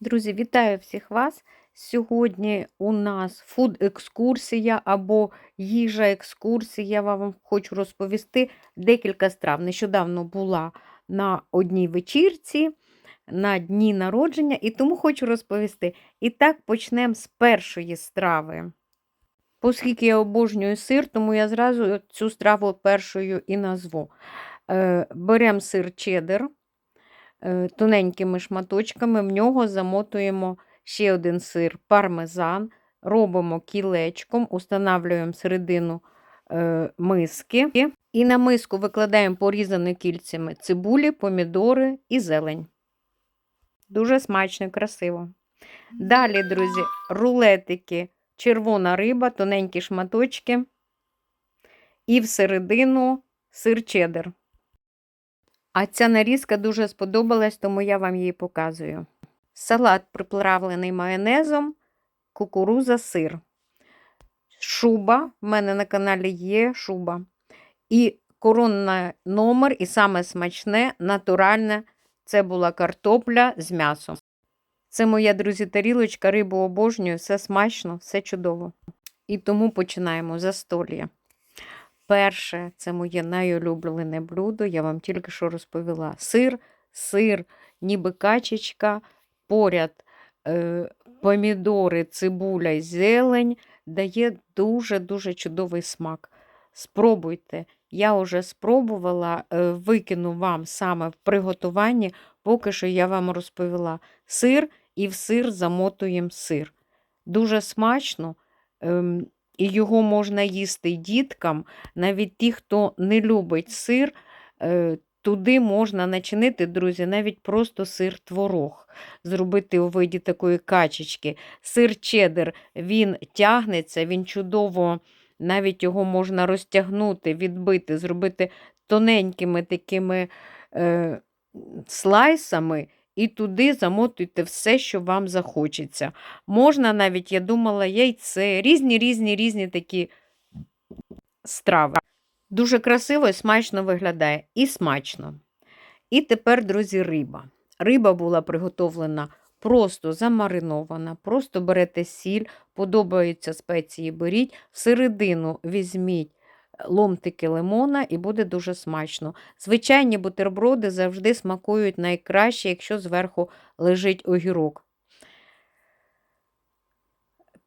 Друзі, вітаю всіх вас! Сьогодні у нас фуд-екскурсія або їжа-екскурсія. Я вам хочу розповісти декілька страв. Нещодавно була на одній вечірці, на дні народження, і тому хочу розповісти. І так почнемо з першої страви. Оскільки я обожнюю сир, тому я зразу цю страву першою і назву. Е, Беремо сир чеддер, е, тоненькими шматочками, в нього замотуємо ще один сир пармезан, робимо кілечком, устанавлюємо середину е, миски і на миску викладаємо порізані кільцями цибулі, помідори і зелень. Дуже смачно і красиво. Далі, друзі, рулетики, червона риба, тоненькі шматочки. І всередину сир чеддер. А ця нарізка дуже сподобалась, тому я вам її показую. Салат приправлений майонезом, кукуруза, сир. Шуба. В мене на каналі є шуба. І коронний номер, і саме смачне, натуральне це була картопля з м'ясом. Це моя, друзі, тарілочка, рибу обожнюю, все смачно, все чудово. І тому починаємо застолля. Перше, це моє найулюблене блюдо, я вам тільки що розповіла. Сир, сир, ніби качечка, поряд е, помідори, цибуля і зелень дає дуже-дуже чудовий смак. Спробуйте. Я вже спробувала, е, викину вам саме в приготуванні, поки що я вам розповіла. Сир і в сир замотуємо сир. Дуже смачно. Ем, і його можна їсти діткам, навіть ті, хто не любить сир, е, туди можна начинити, друзі, навіть просто сир творог, зробити у виді такої качечки. Сир чеддер, він тягнеться, він чудово, навіть його можна розтягнути, відбити, зробити тоненькими такими е, слайсами. І туди замотуйте все, що вам захочеться. Можна навіть, я думала, яйце, різні, різні, різні такі страви. Дуже красиво і смачно виглядає. І смачно. І тепер, друзі, риба. Риба була приготовлена просто замаринована, просто берете сіль, подобаються спеції, беріть, всередину візьміть ломтики лимона і буде дуже смачно. Звичайні бутерброди завжди смакують найкраще, якщо зверху лежить огірок.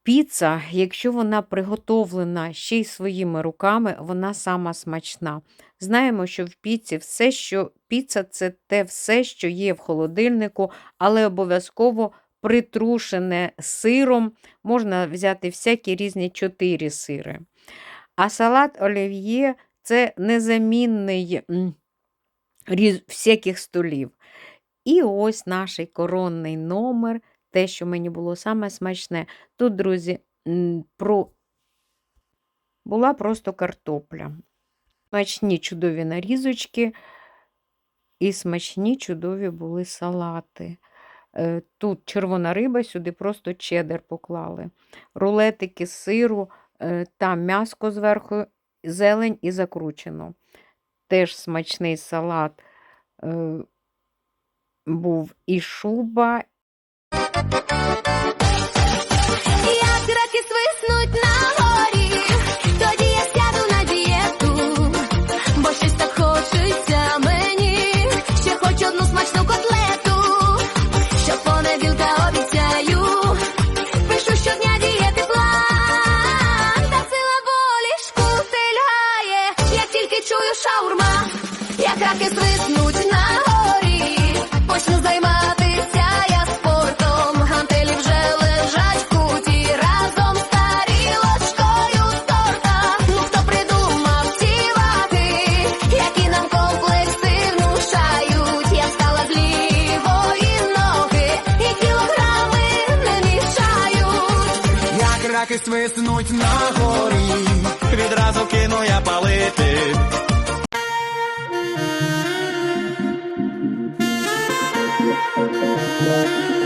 Піца, якщо вона приготовлена ще й своїми руками, вона сама смачна. Знаємо, що в піці все, що піца це те все, що є в холодильнику, але обов'язково притрушене сиром. Можна взяти всякі різні чотири сири. А салат олів'є це незамінний всяких столів. І ось наш коронний номер, те, що мені було саме смачне. Тут, друзі, про... була просто картопля. Смачні чудові нарізочки, і смачні чудові були салати. Е, тут червона риба, сюди просто чедер поклали. Рулетики з сиру, там м'яско зверху, зелень і закручено. Теж смачний салат е, був і шуба, як свиснуть на горі, почну займатися я спортом, гантелі вже лежать в куті, разом з тарілочкою з торта, ну хто придумав ці ваги, які нам комплекси внушають, я встала з лівої ноги, і кілограми не мішають. Як раки свиснуть на горі, відразу кину я палити. Música